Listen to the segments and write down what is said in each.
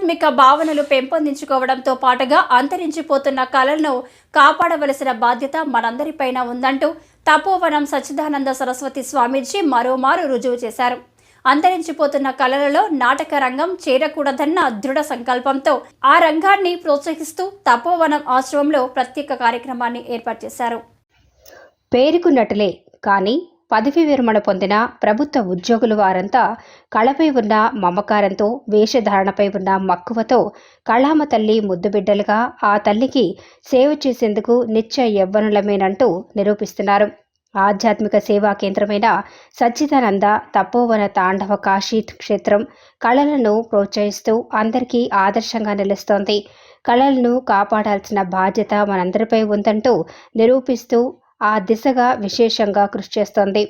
ఆధ్యాత్మిక భావనలు పెంపొందించుకోవడంతో పాటుగా అంతరించిపోతున్న కళలను కాపాడవలసిన బాధ్యత మనందరిపైన ఉందంటూ తపోవనం సచ్చిదానంద సరస్వతి స్వామీజీ మరోమారు రుజువు చేశారు. అంతరించిపోతున్న కళలలో నాటక రంగం చేరకూడదన్న దృఢ సంకల్పంతో ఆ రంగాన్ని ప్రోత్సహిస్తూ తపోవనం ఆశ్రమంలో ప్రత్యేక కార్యక్రమాన్ని ఏర్పాటు చేశారు. పేరుకున్నట్లే కానీ పదవి విరమణ పొందిన ప్రభుత్వ ఉద్యోగులు వారంతా కళపై ఉన్న మమకారంతో వేషధారణపై ఉన్న మక్కువతో కళామ తల్లి ముద్దుబిడ్డలుగా ఆ తల్లికి సేవ చేసేందుకు నిత్య యవ్వనులమేనంటూ నిరూపిస్తున్నారు. ఆధ్యాత్మిక సేవా కేంద్రమైన సచ్చిదానంద తపోవన తాండవ కాశీ క్షేత్రం కళలను ప్రోత్సహిస్తూ అందరికీ ఆదర్శంగా నిలుస్తోంది. కళలను కాపాడాల్సిన బాధ్యత మనందరిపై ఉందంటూ నిరూపిస్తూ ఆ దిశగా విశేషంగా కృషి చేస్తోంది.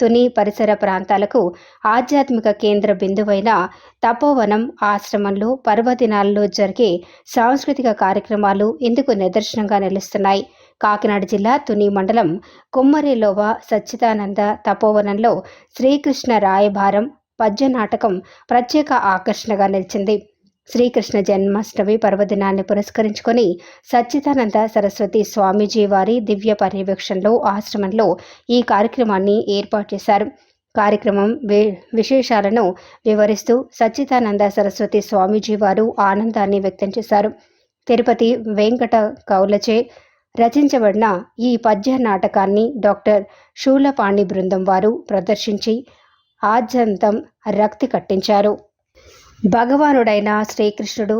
తుని పరిసర ప్రాంతాలకు ఆధ్యాత్మిక కేంద్ర బిందువైన తపోవనం ఆశ్రమంలో పర్వదినాల్లో జరిగే సాంస్కృతిక కార్యక్రమాలు ఇందుకు నిదర్శనంగా నిలుస్తున్నాయి. కాకినాడ జిల్లా తుని మండలం కుమ్మరిలోవ సచ్చిదానంద తపోవనంలో శ్రీకృష్ణ రాయభారం పద్య నాటకం ప్రత్యేక ఆకర్షణగా నిలిచింది. శ్రీకృష్ణ జన్మాష్టమి పర్వదినాన్ని పురస్కరించుకొని సచ్చిదానంద సరస్వతి స్వామీజీ వారి దివ్య పర్యవేక్షణలో ఆశ్రమంలో ఈ కార్యక్రమాన్ని ఏర్పాటు చేశారు. కార్యక్రమం వి విశేషాలను వివరిస్తూ సచ్చిదానంద సరస్వతి స్వామీజీ వారు ఆనందాన్ని వ్యక్తం చేశారు. తిరుపతి వెంకట కౌలచే రచించబడిన ఈ పద్య నాటకాన్ని డాక్టర్ శూలపాణి బృందం వారు ప్రదర్శించి ఆద్యంతం రక్తి కట్టించారు. భగవానుడైన శ్రీకృష్ణుడు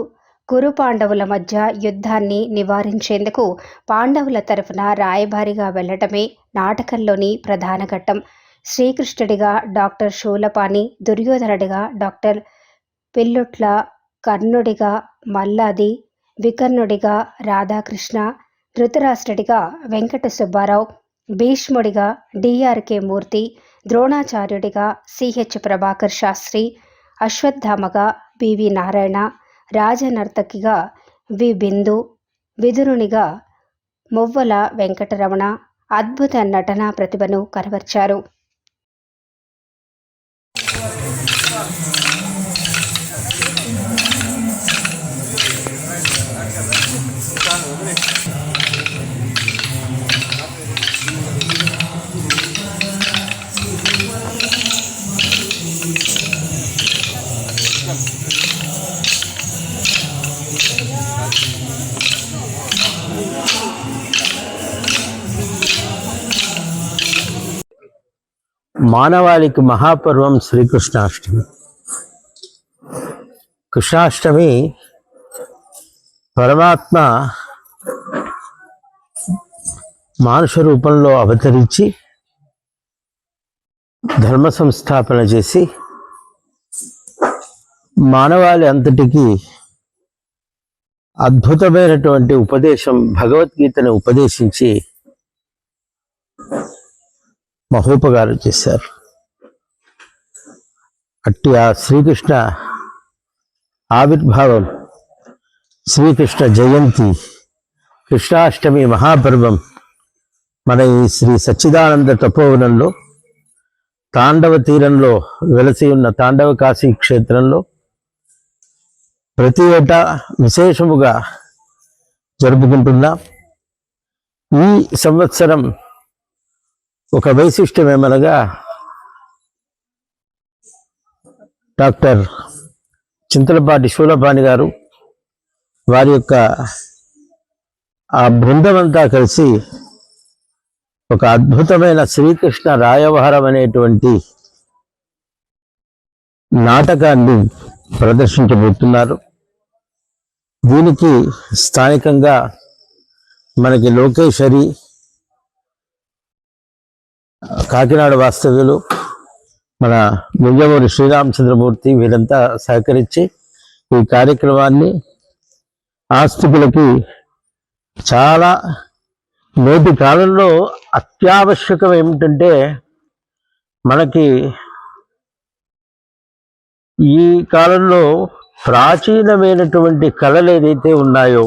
కురు పాండవుల మధ్య యుద్ధాన్ని నివారించేందుకు పాండవుల తరఫున రాయబారిగా వెళ్ళటమే నాటకంలోని ప్రధాన ఘట్టం. శ్రీకృష్ణుడిగా డాక్టర్ శూలపాణి దుర్యోధనుడిగా డాక్టర్ పిల్లుట్ల కర్ణుడిగా మల్లాది వికర్ణుడిగా రాధాకృష్ణ ధృతరాష్ట్రుడిగా వెంకట సుబ్బారావు భీష్ముడిగా డిఆర్కే మూర్తి ద్రోణాచార్యుడిగా సిహెచ్ ప్రభాకర్ శాస్త్రి అశ్వత్థామగా బివి నారాయణ రాజనర్తకిగా వి. బిందు విదురునిగా మువ్వల వెంకటరమణ అద్భుత నటనా ప్రతిభను కనబర్చారు. మానవాళికి మహాపర్వం శ్రీకృష్ణాష్టమి. కృష్ణాష్టమి పరమాత్మ మానుష రూపంలో అవతరించి ధర్మ సంస్థాపన చేసి మానవాళి అంతటికి అద్భుతమైనటువంటి ఉపదేశం భగవద్గీతను ఉపదేశించి మహోపకారం చేశారు. అట్టి ఆ శ్రీకృష్ణ ఆవిర్భావం శ్రీకృష్ణ జయంతి కృష్ణాష్టమి మహాపర్వం మన ఈ శ్రీ సచ్చిదానంద తపోవనంలో తాండవ తీరంలో వెలసి ఉన్న తాండవ కాశీ క్షేత్రంలో ప్రతి ఏటా విశేషముగా జరుపుకుంటున్నాం. ఈ సంవత్సరం ఒక వైశిష్టం ఏమనగా డాక్టర్ చింతలపాటి శూలపాణి గారు వారి యొక్క ఆ బృందమంతా కలిసి ఒక అద్భుతమైన శ్రీకృష్ణ రాయవహారం అనేటువంటి నాటకాన్ని ప్రదర్శించబోతున్నారు. దీనికి స్థానికంగా మనకి లోకేశ్వరి కాకినాడ వాస్తవ్యులు మన ముయ్యమూరి శ్రీరామచంద్రమూర్తి వీరంతా సహకరించి ఈ కార్యక్రమాన్ని ఆస్తికులకి చాలా నేటి కాలంలో అత్యావశ్యకం ఏమిటంటే మనకి ఈ కాలంలో ప్రాచీనమైనటువంటి కళలు ఏదైతే ఉన్నాయో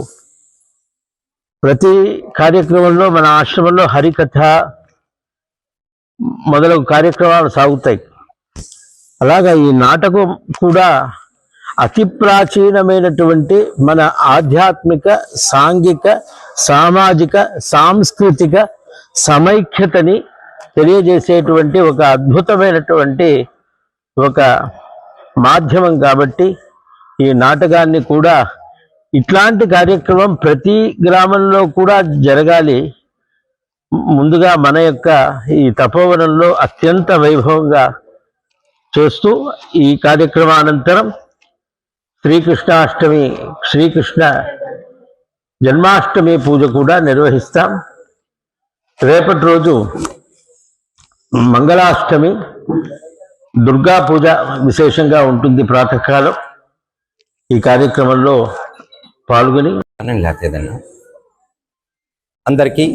ప్రతి కార్యక్రమంలో మన ఆశ్రమంలో హరికథ మొదలగు కార్యక్రమాలు సాగుతాయి. అలాగా ఈ నాటకం కూడా అతి ప్రాచీనమైనటువంటి మన ఆధ్యాత్మిక సాంఘిక సామాజిక సాంస్కృతిక సమైక్యతని తెలియజేసేటువంటి ఒక అద్భుతమైనటువంటి ఒక మాధ్యమం కాబట్టి ఈ నాటకాన్ని కూడా ఇట్లాంటి కార్యక్రమం ప్రతి గ్రామంలో కూడా జరగాలి. ముందుగా మన యొక్క ఈ తపోవనంలో అత్యంత వైభవంగా చేస్తూ ఈ కార్యక్రమానంతరం శ్రీకృష్ణాష్టమి శ్రీకృష్ణ జన్మాష్టమి పూజ కూడా నిర్వహిస్తాం. రేపటి రోజు మంగళాష్టమి దుర్గా పూజ విశేషంగా ఉంటుంది ప్రాతకాలం. ఈ కార్యక్రమంలో పాల్గొని అందరికీ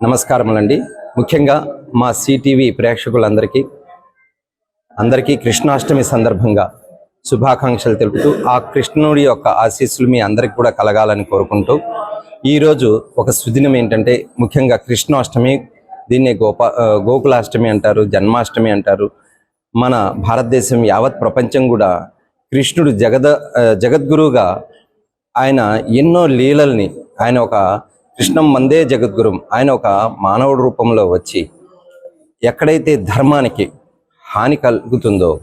నమస్కారములండి. ముఖ్యంగా మా సిటీవీ ప్రేక్షకులందరికీ అందరికీ కృష్ణాష్టమి సందర్భంగా శుభాకాంక్షలు తెలుపుతూ ఆ కృష్ణుడి యొక్క ఆశీస్సులు మీ అందరికి కూడా కలగాలని కోరుకుంటూ ఈరోజు ఒక సుదినం ఏంటంటే ముఖ్యంగా కృష్ణాష్టమి దీన్నే గోపా గోకులాష్టమి అంటారు జన్మాష్టమి అంటారు. మన భారతదేశం యావత్ ప్రపంచం కూడా కృష్ణుడు జగద జగద్గురువుగా ఆయన ఎన్నో లీలల్ని ఆయన ఒక కృష్ణం మందే జగద్గురం. ఆయన ఒక మానవుడి రూపంలో వచ్చి ఎక్కడైతే ధర్మానికి హాని కలుగుతుందో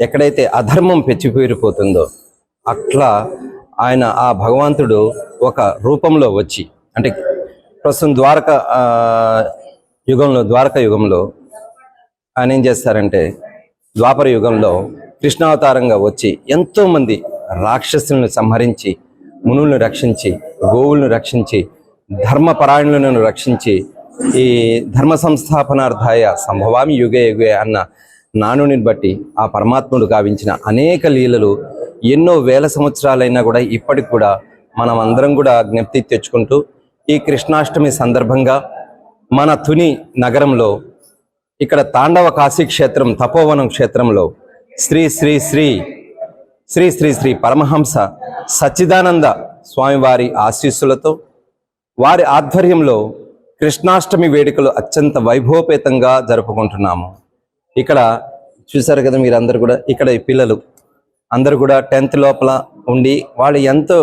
ఎక్కడైతే అధర్మం పెచ్చిపేరిపోతుందో అట్లా ఆయన ఆ భగవంతుడు ఒక రూపంలో వచ్చి అంటే ప్రస్తుతం ద్వారక యుగంలో ద్వారక యుగంలో ఆయన ఏం చేస్తారంటే ద్వాపర యుగంలో కృష్ణావతారంగా వచ్చి ఎంతోమంది రాక్షసులను సంహరించి మునులను రక్షించి గోవులను రక్షించి ధర్మపరాయణులను రక్షించి ఈ ధర్మ సంస్థాపనార్థాయ సంభవామి యుగే యుగే అన్న నానుని బట్టి ఆ పరమాత్ముడు గావించిన అనేక లీలలు ఎన్నో వేల సంవత్సరాలైనా కూడా ఇప్పటికి కూడా మనం అందరం కూడా జ్ఞప్తి తెచ్చుకుంటూ ఈ కృష్ణాష్టమి సందర్భంగా మన తుని నగరంలో ఇక్కడ తాండవ కాశీ క్షేత్రం తపోవనం క్షేత్రంలో శ్రీ శ్రీ శ్రీ శ్రీ శ్రీ శ్రీ పరమహంస సచ్చిదానంద స్వామివారి ఆశీస్సులతో వారి ఆధ్వర్యంలో కృష్ణాష్టమి వేడుకలు అత్యంత వైభవపేతంగా జరుపుకుంటున్నాము. ఇక్కడ చూసారు కదా మీరందరూ కూడా ఇక్కడ ఈ పిల్లలు అందరూ కూడా టెన్త్ లోపల ఉండి వాళ్ళు ఎంతో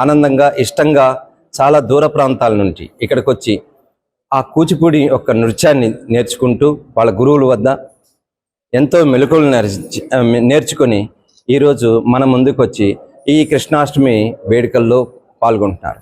ఆనందంగా ఇష్టంగా చాలా దూర ప్రాంతాల నుంచి ఇక్కడికి వచ్చి ఆ కూచిపూడి యొక్క నృత్యాన్ని నేర్చుకుంటూ వాళ్ళ గురువుల వద్ద ఎంతో మెలకువలు నేర్చి నేర్చుకొని ఈరోజు మన ముందుకు వచ్చి ఈ కృష్ణాష్టమి వేడుకల్లో పాల్గొంటున్నారు.